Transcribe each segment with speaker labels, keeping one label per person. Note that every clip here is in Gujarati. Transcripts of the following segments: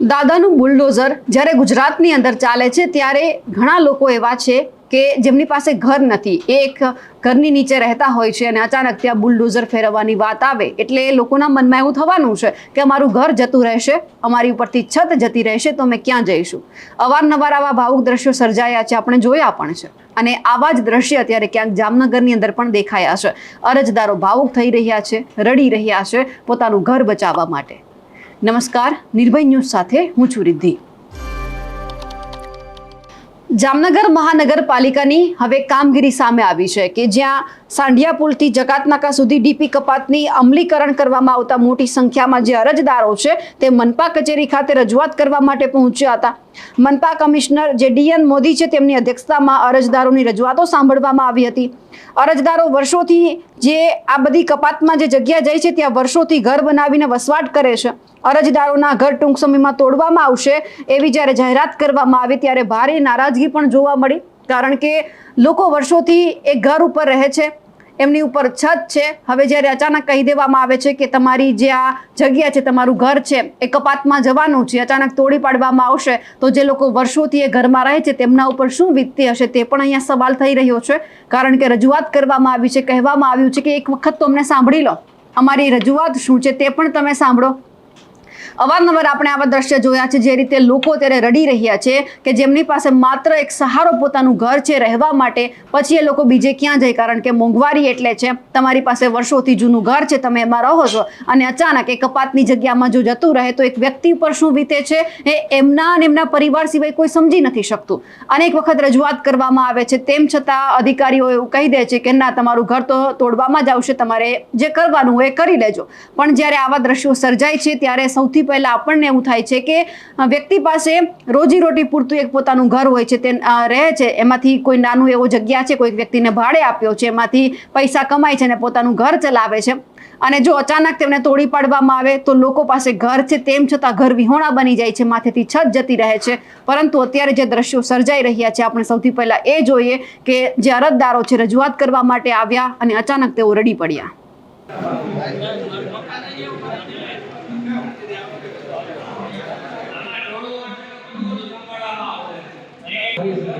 Speaker 1: દાદાનું બુલડોઝર જ્યારે ગુજરાતની અંદર ચાલે છે, ત્યારે ઘણા લોકો એવા છે કે જેમની પાસે ઘર નથી. એ એક ઘરની નીચે રહેતા હોય છે અને અચાનક ત્યાં બુલડોઝર ફેરવવાની વાત આવે એટલે એ લોકોના મનમાં એવું થવાનું છે કે અમારું ઘર જતું રહેશે, અમારી ઉપરથી છત જતી રહેશે, તો અમે ક્યાં જઈશું? અવારનવાર આવા ભાવુક દ્રશ્યો સર્જાયા છે, આપણે જોયા પણ છે. અને આવા જ દ્રશ્ય અત્યારે ક્યાંક જામનગરની અંદર પણ દેખાયા છે. અરજદારો ભાવુક થઈ રહ્યા છે, રડી રહ્યા છે પોતાનું ઘર બચાવવા માટે. નમસ્કાર, નિર્ભય ન્યૂઝ સાથે હું છું રિદ્ધિ. જામનગર મહાનગરપાલિકાની હવે કામગીરી સામે આવી છે કે જ્યાં સાંઢિયા પુલથી જકાતનાકા સુધી ડીપી કપાતની અમલીકરણ કરવામાં આવતા મોટી સંખ્યામાં જે અરજદારો છે તે મનપા કચેરી ખાતે રજૂઆત કરવા માટે પહોંચ્યા હતા. મનપા કમિશનર જે ડીએન મોદી છે તેમની અધ્યક્ષતામાં અરજદારોની રજૂઆતો સાંભળવામાં આવી હતી. અરજદારો વર્ષોથી જે આ બધી કપાતમાં જે જગ્યા જાય છે, ત્યાં વર્ષોથી ઘર બનાવીને વસવાટ કરે છે. અરજદારોના ઘર ટૂંક સમયમાં તોડવામાં આવશે એવી જ્યારે જાહેરાત કરવામાં આવી ત્યારે ભારે નારાજગી પણ જોવા મળી. કારણ કે લોકો વર્ષોથી એ ઘર ઉપર રહે છે, એમની ઉપર છત છે. હવે જ્યારે અચાનક કહી દેવામાં આવે છે કે તમારી જે આ જગ્યા છે, તમારું ઘર છે, એ કપાતમાં જવાનું છે, અચાનક તોડી પાડવામાં આવશે, તો જે લોકો વર્ષોથી એ ઘરમાં રહે છે, તેમના ઉપર શું વીતતી હશે તે પણ અહીંયા સવાલ થઈ રહ્યો છે. કારણ કે રજૂઆત કરવામાં આવી છે, કહેવામાં આવ્યું છે કે એક વખત તો અમને સાંભળી લો. અમારી રજૂઆત શું છે તે પણ તમે સાંભળો. અવારનવાર આપણે આવા દ્રશ્ય જોયા છે, જે રીતે લોકો ત્યારે રડી રહ્યા છે કે જેમની પાસે માત્ર એક સહારો પોતાનું ઘર છે રહેવા માટે, પછી એ લોકો બીજે ક્યાં જાય? કારણ કે મોંઘવારી એટલે છે, તમારી પાસે વર્ષોથી જૂનું ઘર છે, તમે એમાં રહો છો અને અચાનક એ કપાતની જગ્યામાં જો જતું રહે તો એક વ્યક્તિ ઉપર શું વીતે છે એ એમના અને એમના પરિવાર સિવાય કોઈ સમજી નથી શકતું. અનેક વખત રજૂઆત કરવામાં આવે છે, તેમ છતાં અધિકારીઓ એવું કહી દે છે કે ના, તમારું ઘર તો તોડવામાં જ આવશે, તમારે જે કરવાનું હોય એ કરી લેજો. પણ જ્યારે આવા દ્રશ્યો સર્જાય છે, ત્યારે સૌથી પહેલા આપણને એવું થાય છે કે વ્યક્તિ પાસે રોજીરોટી પૂરતું એક પોતાનું ઘર હોય છે, તે રહે છે, એમાંથી કોઈ નાનું એવો જગ્યા છે, કોઈક વ્યક્તિને ભાડે આપ્યો છે, એમાંથી પૈસા કમાય છે અને પોતાનું ઘર ચલાવે છે. અને જો અચાનક તેમને તોડી પાડવામાં આવે, તો લોકો પાસે ઘર છે, તેમ છતાં ઘર વિહોણા બની જાય છે, માથેથી છત જતી રહે છે. પરંતુ અત્યારે જે દ્રશ્યો સર્જાઈ રહ્યા છે, આપણે સૌથી પહેલા એ જોઈએ કે જે અરજદારો છે, રજૂઆત કરવા માટે આવ્યા અને અચાનક તેઓ રડી પડ્યા.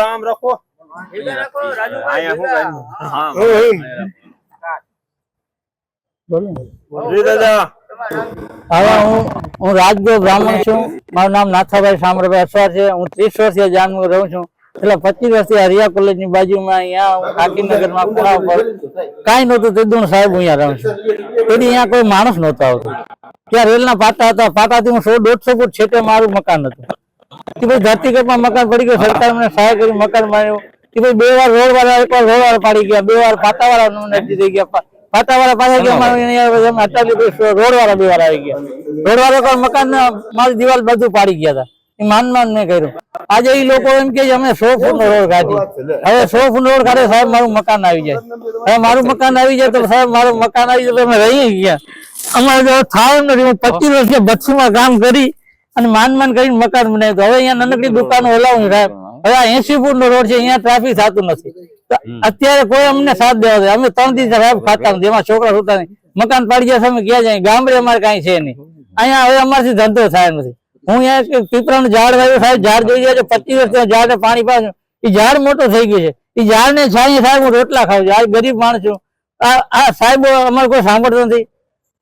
Speaker 2: આમ રાખો? હા
Speaker 3: રાજગો બ્રાહ્મણ છું. મારું નામ નાથાભાઈ સામરભાઈ અસવાર છે. હું ત્રીસ વર્ષથી જામનગર રહું છું. એટલે પચીસ વર્ષથી હરિયા કોલેજની બાજુમાં અહીંયા કાકીનગરમાં ખૂણા ઉપર કઈ નતું તે દુણ સાહેબ અહીંયા રહું છું. તેથી અહીંયા કોઈ માણસ નહોતો આવતો. ત્યાં રેલ ના પાટા હતા, પાટાથી હું સો દોઢસો ફૂટ છેટે મારું મકાન હતું. કે ભાઈ ધરતીકંપમાં મકાન પડી ગયું, સરકાર મને સહાય કરી, મકાન માર્યું. કે ભાઈ બે વાર રોડ વાળા એક વાર રોડ વાળા પાડી ગયા, બે વાર પાટા વાળા નથી થઈ ગયા. પાટા વાળા પાછા ગયા, મારું અહીંયા એમ અટાલી રોડ વાળા બે વાર આવી ગયા. રોડ વાળા મકાન મારી દિવાલ બધું પાડી ગયા હતા. એ માન માન મેં કર્યું. આજે એ લોકો એમ કે અમે સો ફૂટ નો રોડ કાઢી હવે સો ફૂટ રોડ કાઢે સાહેબ મારું મકાન આવી જાય. હવે મારું મકાન આવી જાય તો સાહેબ મારું મકાન આવી જાય તો અમે રહી ગયા અમારે એમ નથી. હું પચીસ વર્ષે બચ્છીમાં કામ કરી અને માન માન કરીને મકાન બનાવ્યું હવે અહીંયા નાનકડી દુકાનો ઓલાવું સાહેબ. હવે આ એસી ફૂટ નો રોડ છે અહીંયા ટ્રાફિક થતું નથી. અત્યારે કોઈ અમને સાથ દેવા દે. અમે ત્રણ દિવસ સાહેબ ખાતા નથી. એમાં છોકરા સુતા નહીં. મકાન પાડી ગયા છે અમે ક્યાં જાય? ગામડે અમારે કઈ છે નહીં. અહીંયા હવે અમારથી ધંધો થાય નથી. હું અહીંયા પીપળાનું ઝાડ વાવ્યું સાહેબ? ઝાડ જોઈ જાય પચીસ વર્ષ ઝાડ પાણી પાછું. એ ઝાડ મોટો થઈ ગયું છે. એ ઝાડ ને છાંયે સાહેબ હું રોટલા ખાઉં છું. આ ગરીબ માણસ છું. આ સાહેબ અમારે કોઈ સાંભળતો નથી.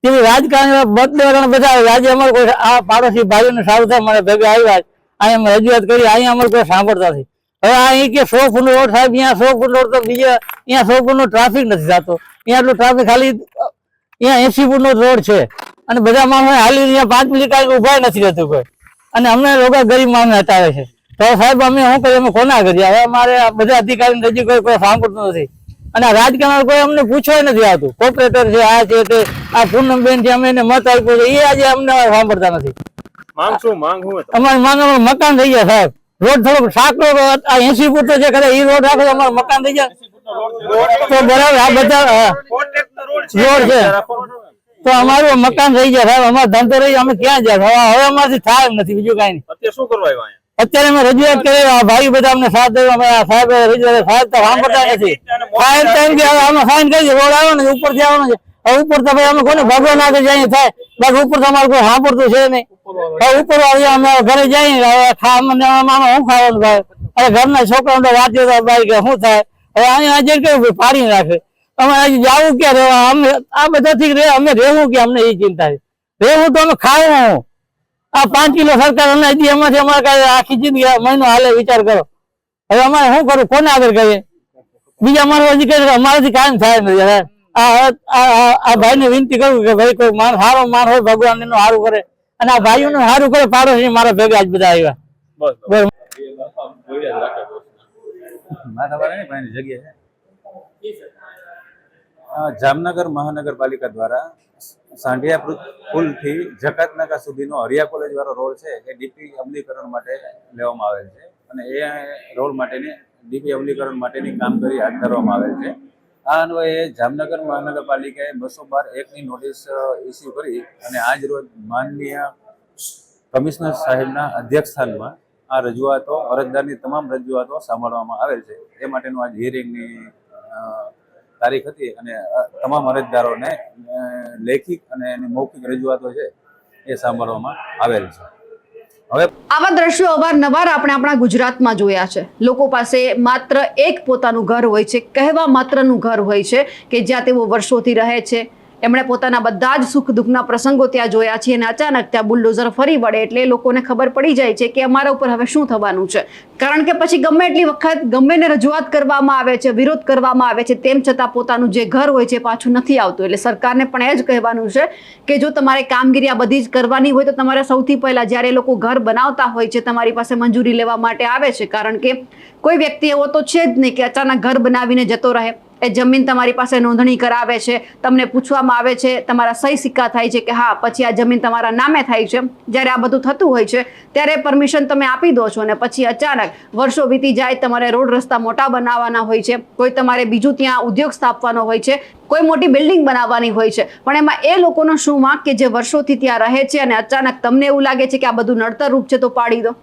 Speaker 3: તેવી રાજકારણી બદલેવાના બધા રાજ્ય અમારે કોઈ આ પાડોશી ભાઈઓને સારું થાય, મને ભેગા આવ્યા અહીંયા અમે રજૂઆત કરી, અહીંયા અમારે કોઈ સાંભળતા નથી. હવે અહીં કે સો ફૂટ રોડ સાહેબ, અહીંયા સો ફૂટ રોડ તો બીજા, અહીંયા સો ફૂટ ટ્રાફિક નથી થતો. અહીંયા એટલું ટ્રાફિક ખાલી અહીંયા એસી ફૂટ નો રોડ છે. અને બધા માણસો હાલી પાંચ મિનિટ ઊભા નથી રહેતું કોઈ. અને અમને લોકો ગરીબ માણસ હટાવે છે. તો સાહેબ અમે શું કરીએ? અમે કોના કરીએ? હવે અમારે બધા અધિકારી રજૂ કોઈ કોઈ સાંભળતું નથી. અને રાજકારણ કોઈ અમને પૂછવા નથી આવતું. કોર્પોરેટર છે આ છે તે આ પૂનમબેન છે અમે એને મત આપ્યો છે. એ આજે અમને સાંભળતા નથી.
Speaker 2: માંગ માંગ
Speaker 3: અમારી માંગમાં મકાન થઈ જાય સાહેબ. રોડ થોડોક સાંકડો આ એસી ફૂટ છે ખરે એ રોડ રાખો અમારું મકાન થઈ જાય તો બરાબર આ બધા. રોડ છે. તો અમારું મકાન રહી જાય સાહેબ. અમારો ધંધો રહી અમે ક્યાં જાય? હવે અમારાથી થાય એમ નથી બીજું કઈ નહીં.
Speaker 2: અત્યારે શું કરવા આવ્યા
Speaker 3: અત્યારે અમે રજૂઆત કરી આ ભાઈ બધા અમને સાથ દે અમે સાહેબ રજૂઆત સાહેબ તો સાંભળતા નથી. સાહેબ તો એમ કે આમાં સાઈન કરી રોડ આવ્યો ને ઉપરથી આવવાનો છે. હવે ઉપર તો ભાઈ અમે કોને ભગવા ના કે જઈએ થાય. બાકી ઉપર તો અમારું કોઈ સાંભળતું છે નહીં. હવે ઉપર વાળી અમે ઘરે જઈએ. હવે ખા અમને આમાં શું ખાવાનું ભાઈ? અરે ઘરના છોકરાઓ તો વાંચ્યો ભાઈ કે શું થાય? હવે અહીંયા આજે કેવું પાડી નાખે. અમે આજે જાવું ક્યાં રહેવા? અમે આ બધાથી રે અમે રહેવું કે અમને એ ચિંતા છે. રહેવું તો અમે ખાવું. હું આ પાંચ કિલો સરકાર અનાજ દી એમાંથી અમારે કાંઈ આખી જિંદગી મહિનો હાલે વિચાર કરો. હવે અમારે શું કરું કોને આગળ કરીએ? બીજા અમારે હજી કઈ અમારાથી કાયમ થાય નથી. હવે આ ભાઈ ને વિનંતી કરું કે ભાઈ કોઈ માન સારો માન હોય ભગવાન એનું સારું કરે. અને આ ભાઈઓનું સારું કરે પાડોશી મારા ભેગા જ બધા આવ્યા.
Speaker 2: બસ
Speaker 4: જગ્યા છે. જામનગર મહાનગરપાલિકા દ્વારા સાંઢિયા પુલ- પુલથી જકાતનાકા સુધીનો હરિયા કોલેજ વાળો રોડ છે, એ ડીપી અમલીકરણ માટે લેવામાં આવેલ છે અને એ રોડ માટેની, ડીપી અમલીકરણ માટેની કામગીરી હાથ ધરવામાં આવેલ છે. આ અન્વયે જામનગર મહાનગરપાલિકાએ બસો બાર એકની નોટિસ ઇસ્યુ કરી અને આજ રોજ માનનીય કમિશનર સાહેબના અધ્યક્ષસ્થાનમાં આ રજૂઆતો, અરજદારની તમામ રજૂઆતો સાંભળવામાં આવેલ છે. એ માટેનું આજ હિયરિંગની તારીખ હતી અને તમામ અરજદારોને લેખિત અને એની મૌખિક રજૂઆતો છે એ સાંભળવામાં આવેલ છે. હવે
Speaker 1: આવા દ્રશ્યો અવારનવાર આપણે આપણા ગુજરાતમાં જોયા છે. લોકો પાસે માત્ર એક પોતાનું ઘર હોય છે, કહેવા માત્રનું ઘર હોય છે કે જ્યાં તેઓ વર્ષોથી રહે છે. એમણે પોતાના બધા જ સુખ દુઃખના પ્રસંગો ત્યાં જોયા છે અને અચાનક ત્યાં બુલડોઝર ફરી વળે એટલે લોકોને ખબર પડી જાય છે કે અમારા ઉપર હવે શું થવાનું છે. કારણ કે પછી ગમે એટલી વખત ગમે ને રજૂઆત કરવામાં આવે છે, વિરોધ કરવામાં આવે છે, તેમ છતાં પોતાનું જે ઘર હોય છે પાછું નથી આવતું. એટલે સરકારને પણ એ જ કહેવાનું છે કે જો તમારે કામગીરી આ બધી જ કરવાની હોય તો તમારે સૌથી પહેલા જ્યારે લોકો ઘર બનાવતા હોય છે તમારી પાસે મંજૂરી લેવા માટે આવે છે. કારણ કે કોઈ વ્યક્તિ એવો તો છે જ નહીં કે અચાનક ઘર બનાવીને જતો રહે. એ જમીન તમારી પાસે નોંધણી કરાવે છે, તમને પૂછવામાં આવે છે, તમારા સહી સિક્કા થાય છે કે હા, પછી આ જમીન તમારા નામે થાય છે. જ્યારે આ બધું થતું હોય છે, ત્યારે પરમિશન તમે આપી દો છો અને પછી અચાનક વર્ષો વીતી જાય, તમારે રોડ રસ્તા મોટા બનાવવાના હોય છે, કોઈ તમારે બીજું ત્યાં ઉદ્યોગ સ્થાપવાનો હોય છે, કોઈ મોટી બિલ્ડિંગ બનાવવાની હોય છે. પણ એમાં એ લોકોનો શું વાંક કે જે વર્ષોથી ત્યાં રહે છે અને અચાનક તમને એવું લાગે છે કે આ બધું નડતર રૂપ છે તો પાડી દો.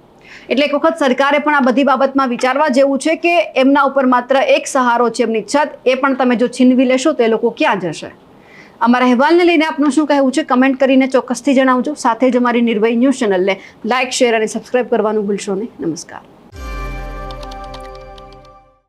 Speaker 1: એટલે એક વખત સરકારે પણ આ બધી બાબતમાં વિચારવા જેવું છે કે એમના ઉપર માત્ર એક સહારો છે એમની છત, એ પણ તમે જો છીનવી લેશો તો એ લોકો ક્યાં જશે? અમારા અહેવાલને લઈને આપનું શું કહેવું છે? કમેન્ટ કરીને ચોક્કસથી જણાવજો. સાથે જ અમારી નિર્ભય ન્યૂઝ ચેનલને લાઇક શેર અને સબસ્ક્રાઇબ કરવાનું ભૂલશો નહીં. નમસ્કાર.